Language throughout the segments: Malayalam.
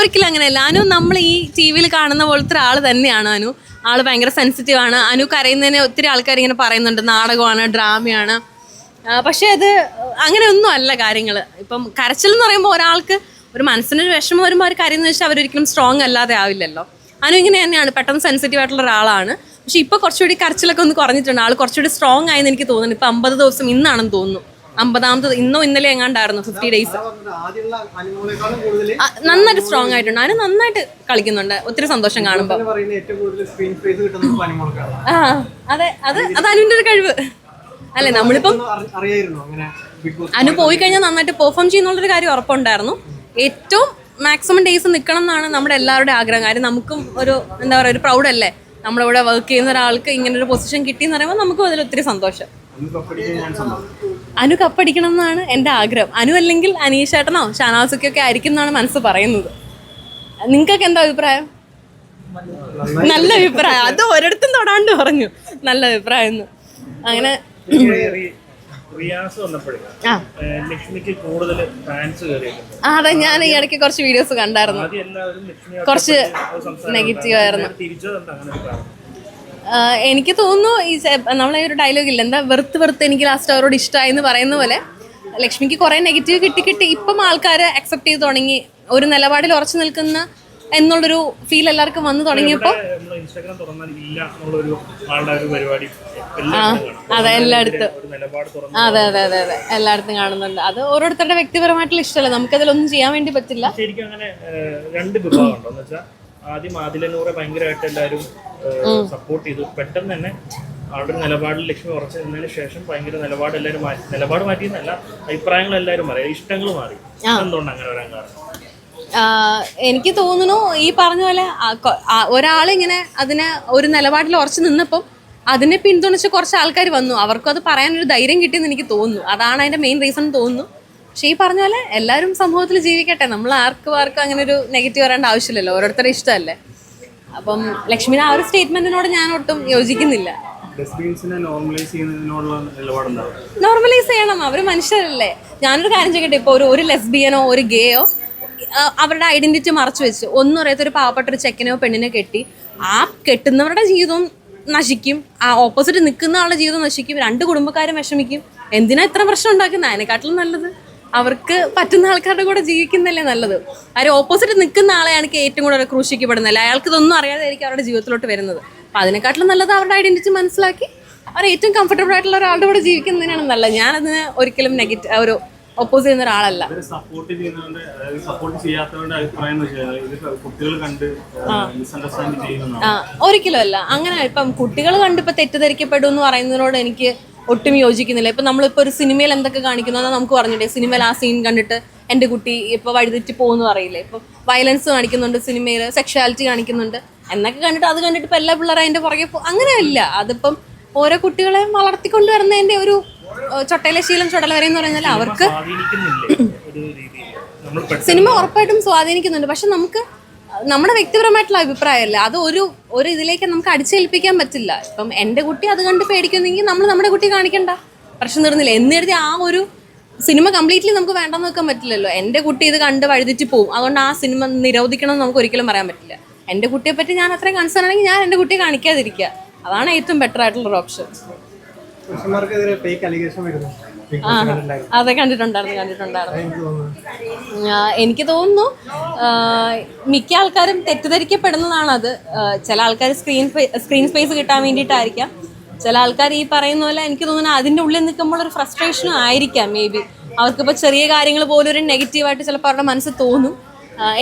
ഒരിക്കലും അങ്ങനെയല്ല. അനു നമ്മൾ ഈ ടി വിയിൽ കാണുന്ന പോലത്തെ ഒരാൾ തന്നെയാണ് അനു. ആൾ ഭയങ്കര സെൻസിറ്റീവ് ആണ്. അനു കരയുന്നതിന് ഒത്തിരി ആൾക്കാർ ഇങ്ങനെ പറയുന്നുണ്ട്. നാടകമാണ് ഡ്രാമയാണ്. പക്ഷേ അത് അങ്ങനെയൊന്നും അല്ല കാര്യങ്ങൾ ഇപ്പം കരച്ചിൽ എന്ന് പറയുമ്പോൾ ഒരാൾക്ക് ഒരു മനസ്സിനൊരു വിഷമം വരുമ്പോൾ അവർ കരയുന്ന വെച്ചാൽ അവരൊരിക്കലും സ്ട്രോങ് അല്ലാതെ ആവില്ലല്ലോ. അനു ഇങ്ങനെ തന്നെയാണ്. പെട്ടെന്ന് സെൻസിറ്റീവ് ആയിട്ടുള്ള ഒരാളാണ്. പക്ഷെ ഇപ്പോൾ കുറച്ചുകൂടി കരച്ചിലൊക്കെ ഒന്ന് കുറഞ്ഞിട്ടുണ്ട്. ആൾ കുറച്ചുകൂടി സ്ട്രോങ് ആയെന്ന് എനിക്ക് തോന്നുന്നു. ഇപ്പം അമ്പത് ദിവസം ഇന്നാണെന്ന് തോന്നുന്നു. അമ്പതാമത് ഇന്നോ ഇന്നലെ എങ്ങാണ്ടായിരുന്നു ഫിഫ്റ്റി ഡേയ്സ് നന്നായിട്ട് സ്ട്രോങ് ആയിട്ടുണ്ട്. അതിന് നന്നായിട്ട് കളിക്കുന്നുണ്ട്. ഒത്തിരി സന്തോഷം കാണുമ്പോൾ ആ അതെ അത് അത് അനുവിന്റെ ഒരു കഴിവ്. അല്ലെ നമ്മളിപ്പം അനു പോയി കഴിഞ്ഞാൽ നന്നായിട്ട് പെർഫോം ചെയ്യുന്നുള്ളൊരു കാര്യം ഉറപ്പുണ്ടായിരുന്നു. ഏറ്റവും മാക്സിമം ഡേയ്സ് നിൽക്കണം എന്നാണ് നമ്മുടെ എല്ലാവരുടെ ആഗ്രഹം. കാര്യം നമുക്കും ഒരു എന്താ പറയുക ഒരു പ്രൗഡല്ലേ നമ്മളിവിടെ വർക്ക് ചെയ്യുന്ന ഒരാൾക്ക് ഇങ്ങനെ ഒരു പൊസിഷൻ കിട്ടി എന്ന് പറയുമ്പോൾ നമുക്കും അതിൽ ഒത്തിരി സന്തോഷം. അനു കപ്പടിക്കണം എന്നാണ് എന്റെ ആഗ്രഹം. അനു അല്ലെങ്കിൽ അനീഷേട്ടനോ ഷാനാസുക്കൊക്കെ ആയിരിക്കും എന്നാണ് മനസ്സ് പറയുന്നത്. നിങ്ങൾക്കൊക്കെ എന്താ അഭിപ്രായം? നല്ല അഭിപ്രായം. അത് ഒരിടത്തും തൊടാണ്ട് പറഞ്ഞു. നല്ല അഭിപ്രായം അങ്ങനെ അതെ ഞാൻ ഈ ഇടയ്ക്ക് കുറച്ച് വീഡിയോസ് കണ്ടായിരുന്നു. കുറച്ച് നെഗറ്റീവ് ആയിരുന്നു. എനിക്ക് തോന്നുന്നു ഈ നമ്മളെ ഒരു ഡയലോഗ് ഇല്ല? എന്താ വെറുത്ത് വെറുത്ത് എനിക്ക് ലാസ്റ്റ് അവരോട് ഇഷ്ടമായി എന്ന് പറയുന്ന പോലെ ലക്ഷ്മിക്ക് കുറേ നെഗറ്റീവ് കിട്ടി കിട്ടി. ഇപ്പം ആൾക്കാർ അക്സെപ്റ്റ് ചെയ്ത് തുടങ്ങി. ഒരു നിലപാടിൽ ഉറച്ചു നിൽക്കുന്ന എന്നുള്ളൊരു ഫീൽ എല്ലാവർക്കും വന്നു തുടങ്ങിയപ്പോൾ. അതെ എല്ലായിടത്തും. അതെ അതെ അതെ അതെ. എല്ലായിടത്തും കാണുന്നുണ്ട്. അത് ഓരോരുത്തരുടെ വ്യക്തിപരമായിട്ടുള്ള ഇഷ്ടമല്ല? നമുക്കതിലൊന്നും ചെയ്യാൻ വേണ്ടി പറ്റില്ല. ശരിക്കും അങ്ങനെ രണ്ട് ആദ്യം ആദിലനൂറെ ഭയങ്കരമായിട്ട് എല്ലാവരും സപ്പോർട്ട് ചെയ്തു. പെട്ടെന്ന് തന്നെ ആളുടെ നിലപാടിൽ ലക്ഷ്മി ഉറച്ചു നിന്നതിന് ശേഷം ഭയങ്കര നിലപാട് എല്ലാവരും മാറ്റി. നിലപാട് മാറ്റിയെന്നല്ല അഭിപ്രായങ്ങൾ എല്ലാവരും മാറി. ഇഷ്ടങ്ങൾ മാറി. എന്തുകൊണ്ട് അങ്ങനെ വരാൻ കാരണം? എനിക്ക് തോന്നുന്നു ഈ പറഞ്ഞ പോലെ ഒരാളിങ്ങനെ അതിനെ ഒരു നിലപാടിൽ ഉറച്ചു നിന്നപ്പം അതിനെ പിന്തുണച്ച് കുറച്ച് ആൾക്കാർ വന്നു. അവർക്കും അത് പറയാനൊരു ധൈര്യം കിട്ടിയെന്ന് എനിക്ക് തോന്നുന്നു. അതാണ് അതിന്റെ മെയിൻ റീസൺ തോന്നുന്നു. പക്ഷേ ഈ പറഞ്ഞ പോലെ എല്ലാവരും സമൂഹത്തിൽ ജീവിക്കട്ടെ. നമ്മൾ ആർക്കും ആർക്കും അങ്ങനെ ഒരു നെഗറ്റീവ് വരേണ്ട ആവശ്യമില്ലല്ലോ. ഓരോരുത്തരുടെ ഇഷ്ടമല്ലേ? അപ്പം ലക്ഷ്മിയുടെ ആ ഒരു സ്റ്റേറ്റ്മെന്റിനോട് ഞാൻ ഒട്ടും യോജിക്കുന്നില്ല. നോർമലൈസ് ചെയ്യണം. അവർ മനുഷ്യരല്ലേ. ഞാനൊരു കാര്യം ചെയ്യട്ടെ. ഇപ്പോൾ ഒരു ഒരു ലെസ്ബിയനോ ഒരു ഗേയോ അവരുടെ ഐഡന്റിറ്റി മറച്ചു വെച്ച് ഒന്നും അറിയാത്ത ഒരു പാവപ്പെട്ട ഒരു ചെക്കനോ പെണ്ണിനെ കെട്ടി ആ കെട്ടുന്നവരുടെ ജീവിതവും നശിക്കും. ആ ഓപ്പോസിറ്റ് നിൽക്കുന്ന ആളുടെ ജീവിതം നശിക്കും. രണ്ട് കുടുംബക്കാരും വിഷമിക്കും. എന്തിനാ ഇത്ര പ്രശ്നം ഉണ്ടാക്കുന്നത്? അതിനെക്കാട്ടിലും നല്ലത്. അവർക്ക് പറ്റുന്ന ആൾക്കാരുടെ കൂടെ ജീവിക്കുന്നതല്ലേ നല്ലത്. ആരും ഓപ്പോസിറ്റ് നിൽക്കുന്ന ആളെയാണ് ഏറ്റവും കൂടുതൽ ക്രൂശിക്കപ്പെടുന്നത്. അയാൾക്ക് ഇതൊന്നും അറിയാതെ ആയിരിക്കും അവരുടെ ജീവിതത്തിലോട്ട് വരുന്നത്. അപ്പം അതിനെക്കാട്ടിലും നല്ലത് അവരുടെ ഐഡന്റിറ്റി മനസ്സിലാക്കി അവർ ഏറ്റവും കംഫർട്ടബിൾ ആയിട്ടുള്ള ഒരാളുടെ കൂടെ ജീവിക്കുന്നതിനാണ് നല്ലത്. ഞാനതിന് ഒരിക്കലും നെഗറ്റീവ് ഒരു ഒപ്പോസ് ചെയ്യുന്ന ഒരാളല്ല. സപ്പോർട്ട് സപ്പോർട്ട് ചെയ്യാത്തവരുടെ അഭിപ്രായം കുട്ടികൾ കണ്ട് മിസ്അണ്ടർസ്റ്റാൻഡ് ഒരിക്കലും അല്ല. അങ്ങനെ ഇപ്പം കുട്ടികൾ കണ്ടിപ്പോൾ തെറ്റിദ്ധരിക്കപ്പെടും എന്ന് പറയുന്നതിനോട് എനിക്ക് ഒട്ടും യോജിക്കുന്നില്ല. ഇപ്പം നമ്മളിപ്പോൾ ഒരു സിനിമയിൽ എന്തൊക്കെ കാണിക്കുന്നു എന്നാൽ നമുക്ക് പറഞ്ഞിട്ടേ സിനിമയിൽ ആ സീൻ കണ്ടിട്ട് എന്റെ കുട്ടി ഇപ്പോൾ വഴിതെറ്റി പോകുമെന്ന് പറയില്ലേ ഇപ്പം വയലൻസ് കാണിക്കുന്നുണ്ട് സിനിമയിൽ സെക്ഷുവാലിറ്റി കാണിക്കുന്നുണ്ട്. എന്നൊക്കെ കണ്ടിട്ട് അത് കണ്ടിട്ട് ഇപ്പം എല്ലാ പിള്ളേരും അതിന്റെ പുറകെ അങ്ങനെയല്ല. അതിപ്പം ഓരോ കുട്ടികളെ വളർത്തിക്കൊണ്ട് വരുന്നതിന്റെ ഒരു ചൊട്ടയിലെ ശീലം ചുടല വരെ എന്ന് പറഞ്ഞാൽ അവർക്ക് സിനിമ ഉറപ്പായിട്ടും സ്വാധീനിക്കുന്നുണ്ട്. പക്ഷെ നമുക്ക് നമ്മുടെ വ്യക്തിപരമായിട്ടുള്ള അഭിപ്രായമല്ല? അത് ഒരു ഒരു ഇതിലേക്ക് നമുക്ക് അടിച്ചേൽപ്പിക്കാൻ പറ്റില്ല. ഇപ്പം എന്റെ കുട്ടി അത് കണ്ട് പേടിക്കുന്നെങ്കിൽ നമ്മൾ നമ്മുടെ കുട്ടി കാണിക്കണ്ട. പ്രശ്നം തീർന്നില്ല. എന്നെഴുതി ആ ഒരു സിനിമ കംപ്ലീറ്റ്ലി നമുക്ക് വേണ്ടെന്ന് വെക്കാൻ പറ്റില്ലല്ലോ. എന്റെ കുട്ടി ഇത് കണ്ട് വഴുതിച്ച് പോവും. അതുകൊണ്ട് ആ സിനിമ നിരോധിക്കണം എന്ന് നമുക്ക് ഒരിക്കലും പറയാൻ പറ്റില്ല. എന്റെ കുട്ടിയെ പറ്റി ഞാൻ അത്രയും കൺസേൺ ആണെങ്കിൽ ഞാൻ എന്റെ കുട്ടിയെ കാണിക്കാതിരിക്കുക. അതാണ് ഏറ്റവും ബെറ്റർ ആയിട്ടുള്ള ഒരു ഓപ്ഷൻ പുരുഷന്മാർക്കെതിരെ ഫേക്ക് അലിഗേഷൻ വരുന്നു. ബിഗ് ബോസ് അതെ കണ്ടിട്ടുണ്ടായിരുന്നു കണ്ടിട്ടുണ്ടായിരുന്നു. എനിക്ക് തോന്നുന്നു മിക്ക ആൾക്കാരും തെറ്റിദ്ധരിക്കപ്പെടുന്നതാണ് അത് ചില ആൾക്കാർ സ്ക്രീൻ സ്ക്രീൻ സ്പേസ് കിട്ടാൻ വേണ്ടിയിട്ടായിരിക്കാം. ചില ആൾക്കാർ ഈ പറയുന്ന പോലെ എനിക്ക് തോന്നുന്നു അതിന്റെ ഉള്ളിൽ നിൽക്കുമ്പോൾ ഒരു ഫ്രസ്ട്രേഷനും ആയിരിക്കാം മേ ബി അവർക്കിപ്പോൾ ചെറിയ കാര്യങ്ങൾ പോലും ഒരു നെഗറ്റീവായിട്ട് ചിലപ്പോൾ അവരുടെ മനസ്സിൽ തോന്നും.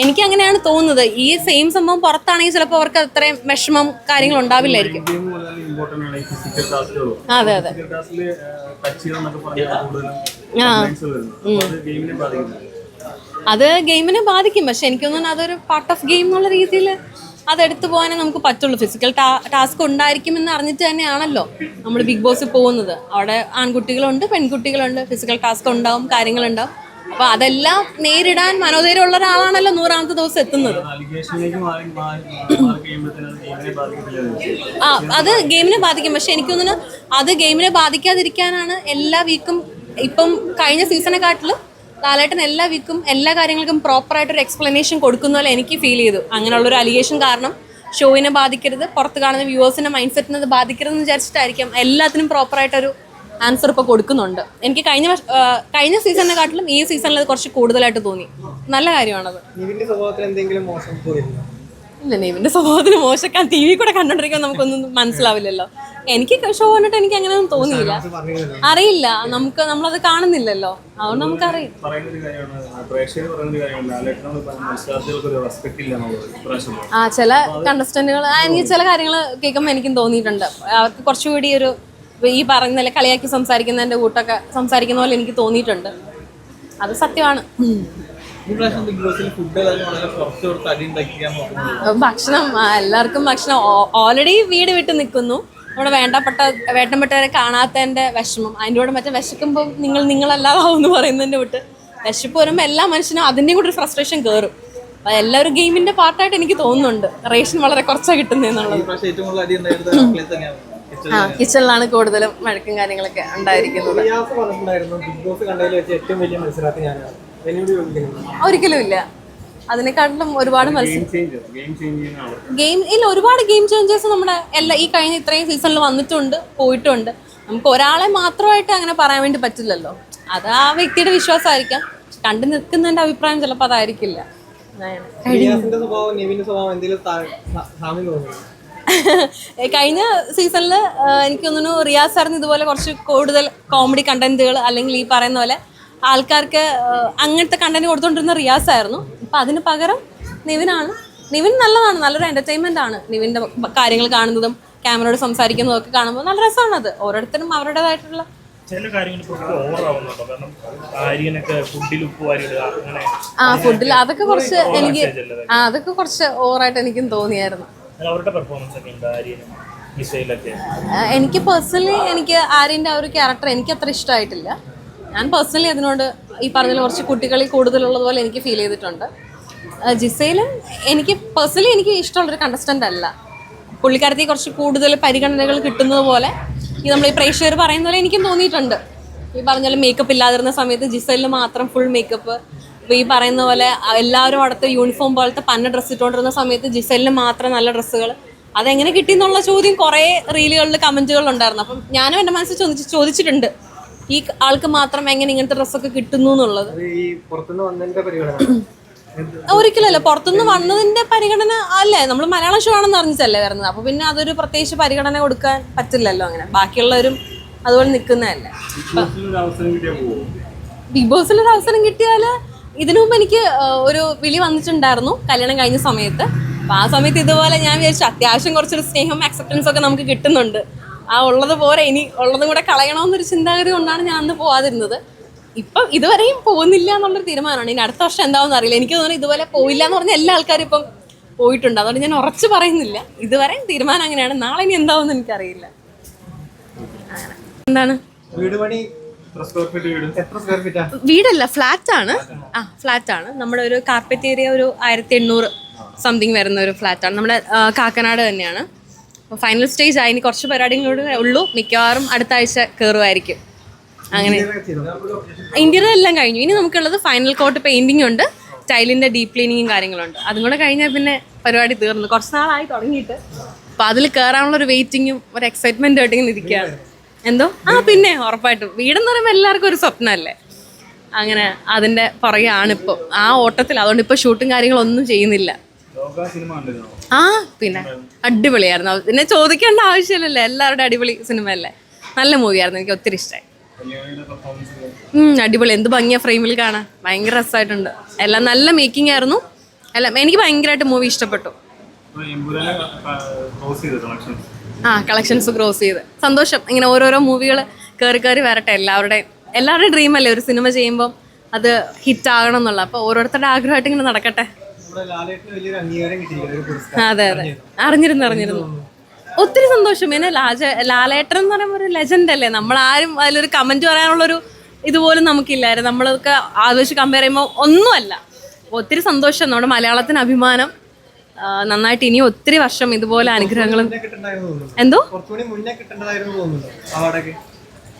എനിക്ക് അങ്ങനെയാണ് തോന്നുന്നത്. ഈ സെയിം സംഭവം പുറത്താണെങ്കിൽ ചിലപ്പോൾ അവർക്ക് അത്രയും വിഷമം കാര്യങ്ങൾ ഉണ്ടാവില്ലായിരിക്കും. ഗെയിം കൂടുതൽ ഇമ്പോർട്ടന്റ് ആണ് ഈ ഫിസിക്കൽ ടാസ്കുകളും അതെ അതെ. അത് ഗെയിമിനെ ബാധിക്കുന്നത് അത് ഗെയിമിനെ ബാധിക്കും. പക്ഷെ എനിക്കൊന്നും തോന്നുന്നു അതൊരു പാർട്ട് ഓഫ് ഗെയിം എന്നുള്ള രീതിയിൽ അത് എടുത്തു പോകാനേ നമുക്ക് പറ്റുള്ളൂ. ഫിസിക്കൽ ടാസ്ക് ഉണ്ടായിരിക്കും എന്ന് അറിഞ്ഞിട്ട് തന്നെയാണല്ലോ നമ്മൾ ബിഗ് ബോസ് പോകുന്നത്. അവിടെ ആൺകുട്ടികളുണ്ട് പെൺകുട്ടികളുണ്ട്. ഫിസിക്കൽ ടാസ്ക് ഉണ്ടാവും കാര്യങ്ങളുണ്ടാവും. അപ്പൊ അതെല്ലാം നേരിടാൻ മനോധൈര്യം ഉള്ള ഒരാളാണല്ലോ നൂറാമത്തെ ദിവസം എത്തുന്നത്. ആ അത് ഗെയിമിനെ ബാധിക്കും. പക്ഷെ എനിക്ക് തോന്നുന്നു അത് ഗെയിമിനെ ബാധിക്കാതിരിക്കാനാണ് എല്ലാ വീക്കും ഇപ്പം കഴിഞ്ഞ സീസണെക്കാട്ടിലും ലാലേട്ടൻ എല്ലാ വീക്കും എല്ലാ കാര്യങ്ങൾക്കും പ്രോപ്പറായിട്ട് ഒരു എക്സ്പ്ലനേഷൻ കൊടുക്കുന്ന പോലെ എനിക്ക് ഫീൽ ചെയ്തു. അങ്ങനെയുള്ള ഒരു അലിഗേഷൻ കാരണം ഷോയിനെ ബാധിക്കരുത് പുറത്ത് കാണുന്ന വ്യൂവേഴ്സിന്റെ മൈൻഡ് സെറ്റിനെ അത് ബാധിക്കരുതെന്ന് വിചാരിച്ചിട്ടായിരിക്കും എല്ലാത്തിനും പ്രോപ്പറായിട്ടൊരു ആൻസർ ഇപ്പോൾ കൊടുക്കുന്നുണ്ട്. എനിക്ക് കഴിഞ്ഞ കഴിഞ്ഞ സീസണിനെ സീസണിനെക്കാട്ടിലും ഈ സീസണിൽ അത് കുറച്ച് കൂടുതലായിട്ട് തോന്നി. നല്ല കാര്യമാണത്. ഇല്ല നെയ്മിന്റെ സ്വഭാവത്തിന് മോശക്കാൻ ടി വി കൂടെ കണ്ടോണ്ടിരിക്കാൻ നമുക്കൊന്നും മനസ്സിലാവില്ലല്ലോ. എനിക്ക് ഷോ കണ്ടിട്ട് എനിക്ക് അങ്ങനെയൊന്നും തോന്നിയില്ല. പറഞ്ഞിരുന്നല്ലോ അറിയില്ല. നമുക്ക് നമ്മളത് കാണുന്നില്ലല്ലോ. അതുകൊണ്ട് നമുക്കറിയാം ആ ചില കണ്ടസ്റ്റന്റുകൾ എനിക്ക് ചില കാര്യങ്ങൾ കേൾക്കുമ്പോൾ എനിക്കും തോന്നിയിട്ടുണ്ട്. അവർക്ക് കുറച്ചുകൂടി ഒരു ഈ പറയുന്ന കളിയാക്കി സംസാരിക്കുന്നതിന്റെ കൂട്ടൊക്കെ സംസാരിക്കുന്ന പോലെ എനിക്ക് തോന്നിയിട്ടുണ്ട്. അത് സത്യമാണ്. ഭക്ഷണം എല്ലാവർക്കും ഭക്ഷണം. ഓൾറെഡി വീട് വിട്ട് നിൽക്കുന്നു. നമ്മുടെ വേണ്ടപ്പെട്ട വേണ്ടപ്പെട്ടവരെ കാണാത്തതിന്റെ വിഷമം. അതിന്റെ കൂടെ മറ്റേ വിശക്കുമ്പോൾ നിങ്ങൾ നിങ്ങളല്ലാതാവും എന്ന് പറയുന്നതിന്റെ വിട്ട് വിശപ്പ് വരുമ്പോൾ എല്ലാ മനുഷ്യനും അതിന്റെയും കൂടെ ഒരു ഫ്രസ്ട്രേഷൻ കയറും അത് എല്ലാവരും ഗെയിമിന്റെ പാർട്ടായിട്ട് എനിക്ക് തോന്നുന്നുണ്ട്. റേഷൻ വളരെ കുറച്ചാണ് കിട്ടുന്നതെന്നുള്ളത് ആ കിച്ചണിലാണ്. കൂടുതലും വഴക്കും കാര്യങ്ങളൊക്കെ ഉണ്ടായിരിക്കുന്നത്. ഒരിക്കലും ഇല്ല. അതിനെക്കാട്ടിലും ഒരുപാട് മത്സരം ഗെയിം ചേഞ്ച് ഗെയിം ചേഞ്ച് ചെയ്യുന്ന ആൾ ഗെയിം ഇല്ല ഒരുപാട് ഗെയിം ചേഞ്ചേഴ്സ് നമ്മുടെ എല്ലാ ഈ കഴിഞ്ഞ ഇത്രയും സീസണിൽ വന്നിട്ടുണ്ട് പോയിട്ടുണ്ട്. നമുക്ക് ഒരാളെ മാത്രമായിട്ട് അങ്ങനെ പറയാൻ വേണ്ടി പറ്റില്ലല്ലോ. അത് ആ വ്യക്തിയുടെ വിശ്വാസമായിരിക്കാം. കണ്ടു നിൽക്കുന്നതിന്റെ അഭിപ്രായം ചിലപ്പോൾ അതായിരിക്കില്ല. കഴിഞ്ഞ സീസണിൽ എനിക്ക് തോന്നുന്നു റിയാസ് സാറിന് ഇതുപോലെ കുറച്ച് കൂടുതൽ കോമഡി കണ്ടന്റുകൾ അല്ലെങ്കിൽ ഈ പറയുന്ന പോലെ ആൾക്കാർക്ക് അങ്ങനത്തെ കണ്ടന്റ് കൊടുത്തുകൊണ്ടിരുന്ന റിയാസ് ആയിരുന്നു. അപ്പം അതിന് പകരം നിവിനാണ്. നിവിൻ നല്ലതാണ് നല്ലൊരു എന്റർടൈൻമെന്റ് ആണ്. നിവിന്റെ കാര്യങ്ങൾ കാണുന്നതും ക്യാമറയോട് സംസാരിക്കുന്നതും ഒക്കെ കാണുമ്പോൾ നല്ല രസമാണ് അത്. ഓരോരുത്തരും അവരുടേതായിട്ടുള്ള ചില കാര്യങ്ങൾ കാരണം ആര്യനൊക്കെ ഫുഡിൽ ഉപ്പ് വാരിയിടുക അങ്ങനെ ആ ഫുഡിൽ അതൊക്കെ കുറച്ച് എനിക്ക് ആ അതൊക്കെ കുറച്ച് ഓവറായിട്ട് എനിക്കും തോന്നിയായിരുന്നു. അവരുടെ പെർഫോമൻസ് ഒക്കെ എനിക്ക് പേഴ്സണലി എനിക്ക് ആര്യന്റെ ആ ഒരു ക്യാരക്ടർ എനിക്ക് അത്ര ഇഷ്ടമായിട്ടില്ല ഞാൻ പേഴ്സണലി അതിനോട് ഈ പറഞ്ഞ കുറച്ച് കുട്ടികളിൽ കൂടുതലുള്ളത് പോലെ എനിക്ക് ഫീൽ ചെയ്തിട്ടുണ്ട്. ജിസയിലും എനിക്ക് പേഴ്സണലി എനിക്ക് ഇഷ്ടമുള്ളൊരു കണ്ടസ്റ്റന്റ് അല്ല. പുള്ളിക്കാരത്തി കുറച്ച് കൂടുതൽ പരിഗണനകൾ കിട്ടുന്നത് പോലെ ഈ നമ്മൾ ഈ പ്രേക്ഷകർ പറയുന്ന പോലെ എനിക്കും തോന്നിയിട്ടുണ്ട്. ഈ പറഞ്ഞ പോലെ മേക്കപ്പ് ഇല്ലാതിരുന്ന സമയത്ത് ജിസലിന് മാത്രം ഫുൾ മേക്കപ്പ് ഈ പറയുന്ന പോലെ എല്ലാവരും അടുത്ത് യൂണിഫോം പോലത്തെ പന്ന ഡ്രസ്സ് ഇട്ടുകൊണ്ടിരുന്ന സമയത്ത് ജിസലിന് മാത്രം നല്ല ഡ്രസ്സുകൾ അതെങ്ങനെ കിട്ടി എന്നുള്ള ചോദ്യം കുറേ റീലുകളിൽ കമന്റുകൾ ഉണ്ടായിരുന്നു. അപ്പം ഞാനും എന്റെ മനസ്സിൽ ചോദിച്ച് ചോദിച്ചിട്ടുണ്ട്. ഈ ആൾക്ക് മാത്രം എങ്ങനെ ഇങ്ങനത്തെ ഡ്രസ്സൊക്കെ കിട്ടുന്നു എന്നുള്ളത്? ഒരിക്കലല്ല പുറത്തുനിന്ന് വന്നതിന്റെ പരിഗണന അല്ലേ? നമ്മൾ മലയാളം ഷോ ആണെന്ന് അറിഞ്ഞിട്ടല്ലേ വരുന്നത്. അപ്പൊ പിന്നെ അതൊരു പ്രത്യേകിച്ച് പരിഗണന കൊടുക്കാൻ പറ്റില്ലല്ലോ അങ്ങനെ. ബാക്കിയുള്ളവരും അതുപോലെ നിൽക്കുന്നതല്ലേ ബിഗ് ബോസിൽ ഒരു അവസരം കിട്ടിയാൽ ഇതിനു മുമ്പ് എനിക്ക് ഒരു വിളി വന്നിട്ടുണ്ടായിരുന്നു കല്യാണം കഴിഞ്ഞ സമയത്ത്. അപ്പൊ ആ സമയത്ത് ഇതുപോലെ ഞാൻ വിചാരിച്ചു അത്യാവശ്യം കുറച്ചൊരു സ്നേഹം അക്സെപ്റ്റൻസ് ഒക്കെ നമുക്ക് കിട്ടുന്നുണ്ട്. ആ ഉള്ളത് പോരെ ഇനി ഉള്ളതും കൂടെ കളയണമെന്നൊരു ചിന്താഗതി കൊണ്ടാണ് ഞാൻ അന്ന് പോവാതിരുന്നത്. ഇപ്പം ഇതുവരെയും പോകുന്നില്ല എന്നുള്ളൊരു തീരുമാനമാണ്. ഇനി അടുത്ത വർഷം എന്താണെന്ന് അറിയില്ല. എനിക്ക് തോന്നുന്നു ഇതുപോലെ പോയില്ല എന്ന് പറഞ്ഞ എല്ലാ ആൾക്കാരും ഇപ്പം പോയിട്ടുണ്ട്. അതുകൊണ്ട് ഞാൻ ഉറച്ചു പറയുന്നില്ല. ഇതുവരെ തീരുമാനം അങ്ങനെയാണ്. നാളെ ഇനി എന്താവും എനിക്കറിയില്ല. എന്താണ്? വീട് പണി എത്ര ഫീറ്റ് എത്ര സ്ക്വയർ ഫീറ്റാ വീടല്ല ഫ്ലാറ്റ് ആണ്. ആ ഫ്ലാറ്റ് ആണ്. നമ്മുടെ ഒരു കാർപ്പറ്റ് ഏരിയ ഒരു ആയിരത്തി എണ്ണൂറ് സംതിങ് വരുന്ന ഒരു ഫ്ലാറ്റ് ആണ്. നമ്മുടെ കാക്കനാട് തന്നെയാണ്. അപ്പോൾ ഫൈനൽ സ്റ്റേജ് ആയി ഇനി കുറച്ച് പരിപാടികളോട് ഉള്ളൂ. മിക്കവാറും അടുത്ത ആഴ്ച കയറുമായിരിക്കും അങ്ങനെ. ഇന്ത്യയുടെ എല്ലാം കഴിഞ്ഞു. ഇനി നമുക്കുള്ളത് ഫൈനൽ കോട്ട് പെയിന്റിംഗ് ഉണ്ട്. ടൈലിന്റെ ഡീപ് ക്ലീനിങ്ങും കാര്യങ്ങളുണ്ട്. അതും കൂടെ കഴിഞ്ഞാൽ പിന്നെ പരിപാടി തീർന്നു. കുറച്ച് നാളായി തുടങ്ങിയിട്ട്. അപ്പൊ അതിൽ കയറാനുള്ള ഒരു വെയിറ്റിങ്ങും ഒരു എക്സൈറ്റ്മെന്റ് ആയിട്ട് ഇങ്ങനെ ഇരിക്കുകയാണ്. എന്തോ? ആ പിന്നെ ഉറപ്പായിട്ടും. വീടെന്ന് പറയുമ്പോൾ എല്ലാവർക്കും ഒരു സ്വപ്നമല്ലേ? അങ്ങനെ അതിന്റെ പുറകെയാണ് ഇപ്പോൾ ആ ഓട്ടത്തിൽ അതുകൊണ്ട് ഇപ്പോൾ ഷൂട്ടും കാര്യങ്ങളൊന്നും ചെയ്യുന്നില്ല. ആ പിന്നെ അടിപൊളിയായിരുന്നു. പിന്നെ ചോദിക്കേണ്ട ആവശ്യമില്ലല്ലേ എല്ലാവരുടെ അടിപൊളി സിനിമ അല്ലേ നല്ല മൂവിയായിരുന്നു എനിക്ക് ഒത്തിരി ഇഷ്ടമായി അടിപൊളി. എന്ത് ഭംഗിയാ ഫ്രെയിമിൽ കാണാൻ. ഭയങ്കര രസമായിട്ടുണ്ട്. എല്ലാം നല്ല മേക്കിംഗ് ആയിരുന്നു. എല്ലാം എനിക്ക് ഭയങ്കരമായിട്ട് മൂവി ഇഷ്ടപ്പെട്ടു. ആ കളക്ഷൻസ് ക്രോസ് ചെയ്ത്. സന്തോഷം. ഇങ്ങനെ ഓരോരോ മൂവികൾ കയറി കയറി വരട്ടെ എല്ലാവരുടെയും. എല്ലാവരുടെയും ഡ്രീം അല്ലേ ഒരു സിനിമ ചെയ്യുമ്പോൾ അത് ഹിറ്റ് ആകണം എന്നുള്ള. അപ്പോൾ ഓരോരുത്തരുടെ ആഗ്രഹമായിട്ട് ഇങ്ങനെ നടക്കട്ടെ. അതെ അതെ. അറിഞ്ഞിരുന്നു അറിഞ്ഞിരുന്നു. ഒത്തിരി സന്തോഷം. പിന്നെ ലാജ ലാലേട്ടൻ എന്ന് പറയുമ്പോൾ ഒരു ലെജൻഡ് അല്ലേ? നമ്മൾ ആരും അതിലൊരു കമന്റ് പറയാനുള്ളൊരു ഇതുപോലും നമുക്കില്ലായിരുന്നു. നമ്മളൊക്കെ ആവേശം കമ്പയർ ചെയ്യുമ്പോൾ ഒന്നുമല്ല. ഒത്തിരി സന്തോഷം. നമ്മുടെ മലയാളത്തിന് അഭിമാനം. നന്നായിട്ട് ഇനിയും ഒത്തിരി വർഷം ഇതുപോലെ അനുഗ്രഹങ്ങളും എന്തോ?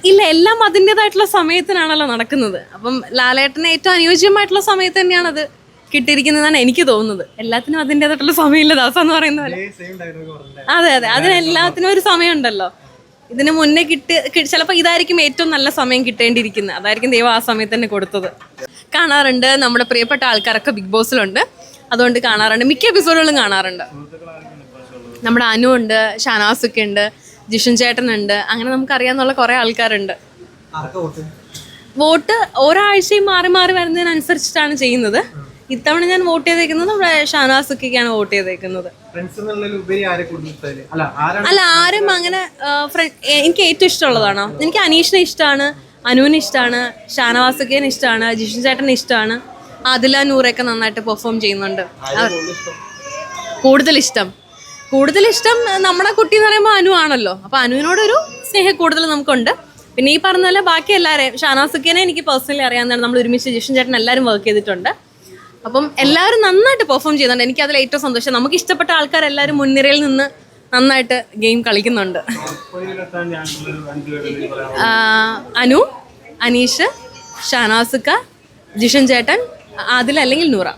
ഇല്ല എല്ലാം അതിന്റെതായിട്ടുള്ള സമയത്തിനാണല്ലോ നടക്കുന്നത്. അപ്പം ലാലേട്ടന് ഏറ്റവും അനുയോജ്യമായിട്ടുള്ള സമയത്ത് തന്നെയാണ് അത് കിട്ടിയിരിക്കുന്നതാണ് എനിക്ക് തോന്നുന്നത്. എല്ലാത്തിനും അതിന്റെതായിട്ടുള്ള സമയമില്ല ദാസ എന്ന് പറയുന്ന പോലെ. അതെ അതെ. അതിനെല്ലാത്തിനും ഒരു സമയമുണ്ടല്ലോ. ഇതിന് മുന്നേ കിട്ടി ചിലപ്പോൾ ഇതായിരിക്കും ഏറ്റവും നല്ല സമയം കിട്ടേണ്ടിയിരിക്കുന്നത്. അതായിരിക്കും ദൈവം ആ സമയത്ത് തന്നെ കൊടുത്തത്. കാണാറുണ്ട്. നമ്മുടെ പ്രിയപ്പെട്ട ആൾക്കാരൊക്കെ ബിഗ് ബോസിലുണ്ട് അതുകൊണ്ട് കാണാറുണ്ട്. മിക്ക എപ്പിസോഡുകളും കാണാറുണ്ട്. നമ്മുടെ അനു ഉണ്ട് ഷാനാസൊക്കെ ഉണ്ട് ജിഷൻ ചേട്ടനുണ്ട് അങ്ങനെ നമുക്ക് നമുക്കറിയാന്നുള്ള കുറേ ആൾക്കാരുണ്ട്. വോട്ട്? ഒരാഴ്ചയും മാറി മാറി വരുന്നതിനനുസരിച്ചിട്ടാണ് ചെയ്യുന്നത്. ഇത്തവണ ഞാൻ വോട്ട് ചെയ്തേക്കുന്നത് നമ്മുടെ ഷാനാസുക്കാണ് വോട്ട് ചെയ്തേക്കുന്നത്. അല്ല ആരും അങ്ങനെ എനിക്ക് ഏറ്റവും ഇഷ്ടമുള്ളതാണോ? എനിക്ക് അനീഷിനെ ഇഷ്ടമാണ്. അനുവിനെ ഇഷ്ടമാണ് ഷാനവാസുക്കേനെ ഇഷ്ടമാണ് ജിഷിൻ ചേട്ടനെ ഇഷ്ടമാണ് അതില നൂറൊക്കെ നന്നായിട്ട് പെർഫോം ചെയ്യുന്നുണ്ട്. കൂടുതൽ ഇഷ്ടം? കൂടുതൽ ഇഷ്ടം. നമ്മുടെ കുട്ടി എന്ന് പറയുമ്പോൾ അനു ആണല്ലോ. അപ്പൊ അനുവിനോടൊരു സ്നേഹം കൂടുതൽ നമുക്കുണ്ട്. പിന്നെ ഈ പറഞ്ഞ പോലെ ബാക്കി എല്ലാവരെയും ഷാനാസുക്കേനെ എനിക്ക് പേഴ്സണലി അറിയാവുന്നതാണ്. നമ്മൾ ഒരുമിച്ച് ജിഷൻ ചേട്ടൻ എല്ലാവരും വർക്ക് ചെയ്തിട്ടുണ്ട്. അപ്പം എല്ലാവരും നന്നായിട്ട് പെർഫോം ചെയ്യുന്നുണ്ട്. എനിക്ക് അതിൽ ഏറ്റവും സന്തോഷം. നമുക്ക് ഇഷ്ടപ്പെട്ട ആൾക്കാർ എല്ലാവരും മുൻനിരയിൽ നിന്ന് നന്നായിട്ട് ഗെയിം കളിക്കുന്നുണ്ട്. അനു അനീഷ് ഷാനാസുക്ക ജിഷൻ ചേട്ടൻ ആദിൽ അല്ലെങ്കിൽ നൂറ?